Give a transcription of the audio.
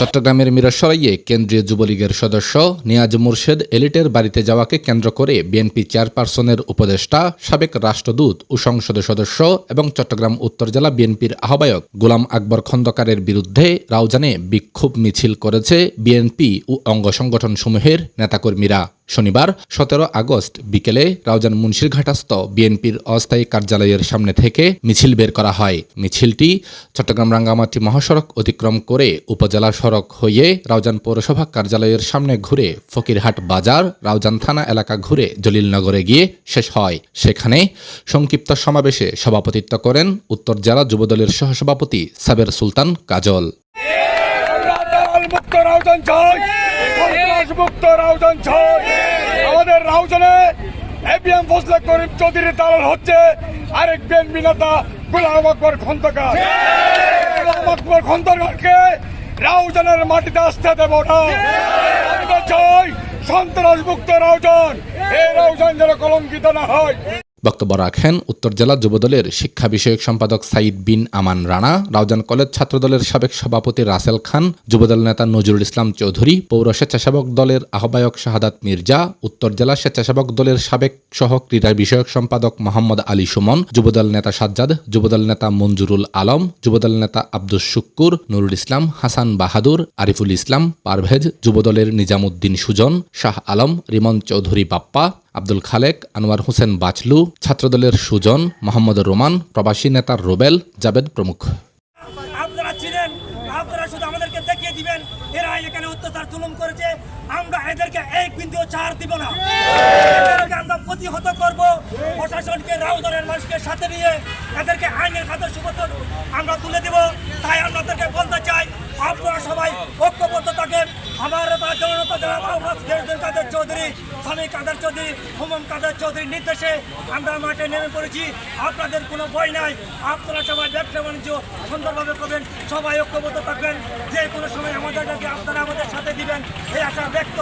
চট্টগ্রামের মিরসরাইয়ে কেন্দ্রীয় যুবলীগের সদস্য নিয়াজ মুর্শেদ এলিটের বাড়িতে যাওয়াকে কেন্দ্র করে বিএনপি চেয়ারপারসনের উপদেষ্টা, সাবেক রাষ্ট্রদূত ও সংসদ সদস্য এবং চট্টগ্রাম উত্তর জেলা বিএনপির আহ্বায়ক গোলাম আকবর খন্দকারের বিরুদ্ধে রাউজানে বিক্ষোভ মিছিল করেছে বিএনপি ও অঙ্গ সংগঠনসমূহের নেতাকর্মীরা। শনিবার, সতেরো আগস্ট বিকেলে রাউজান মুন্সিরঘাটাস্থ বিএনপির অস্থায়ী কার্যালয়ের সামনে থেকে মিছিল বের করা হয়। মিছিলটি চট্টগ্রাম রাঙ্গামাটি মহাসড়ক অতিক্রম করে উপজেলা সড়ক হয়ে রাউজান পৌরসভা কার্যালয়ের সামনে ঘুরে ফকিরহাট বাজার রাউজান থানা এলাকা ঘুরে জলিলনগরে গিয়ে শেষ হয়। সেখানে সংক্ষিপ্ত সমাবেশে সভাপতিত্ব করেন উত্তর জেলা যুবদলের সহসভাপতি সাবের সুলতান কাজল। আমাদের রাউজানে এবিএম ফজলে করিম চৌধুরী দালাল হচ্ছে আরেক বিএনপি নেতা গুলাম আকবর খন্দকার। গুলাম আকবর খন্দকারকে রাউজানের মাটিতে আসতে দেব না। চাই সন্ত্রাস মুক্ত রাউজান। এই রাউজান যেন কলঙ্কিত না হয়। বক্তব্য রাখেন উত্তর জেলা যুবদলের শিক্ষা বিষয়ক সম্পাদক সাইদ বিন আমান রানা, রাউজান কলেজ ছাত্রদলের সাবেক সভাপতি রাসেল খান, যুবদল নেতা নজরুল ইসলাম চৌধুরী, পৌর স্বেচ্ছাসেবক দলের আহ্বায়ক শাহাদাত মির্জা, উত্তর জেলা স্বেচ্ছাসেবক দলের সাবেক সহ ক্রীড়া বিষয়ক সম্পাদক মোহাম্মদ আলী সুমন, যুবদল নেতা সাজ্জাদ, যুবদল নেতা মঞ্জুরুল আলম, যুবদল নেতা আব্দুস শুক্কুর, নুরুল ইসলাম, হাসান বাহাদুর, আরিফুল ইসলাম, পারভেজ, যুবদলের নিজামুদ্দিন সুজন, শাহ আলম, রিমন চৌধুরী বাপ্পা আব্দুল খালেক, আনোয়ার হোসেন বাচলু, ছাত্রদলের সুজন, মোহাম্মদ রোমান, প্রবাসী নেতা রোবেল, জাবেদ প্রমুখ। ছিলেন আমাদেরকে দেখিয়ে দিবেন এরা এখানে অত্যাচার করেছে, আমরা এদেরকে বিন্দু দিব না। আমরা প্রতিহত প্রশাসনকে মানুষকে সাথে নিয়ে আইনের আমরা তুলে দিব। তাই আপনাদেরকে বলতে চাই, আপনারা সবাই ঐক্যবদ্ধ থাকেন, আমার চৌধুরী স্বামী চৌধুরী চৌধুরীর নির্দেশে আমরা মাঠে নেমে পড়েছি। আপনাদের কোনো ভয় নাই, আপনারা সবাই ব্যবসা বাণিজ্য সুন্দরভাবে করবেন, সবাই ঐক্যবদ্ধ থাকবেন, যে কোনো সময় আমাদের আপনারা আমাদের সাথে দিবেন, এই আশা ব্যক্ত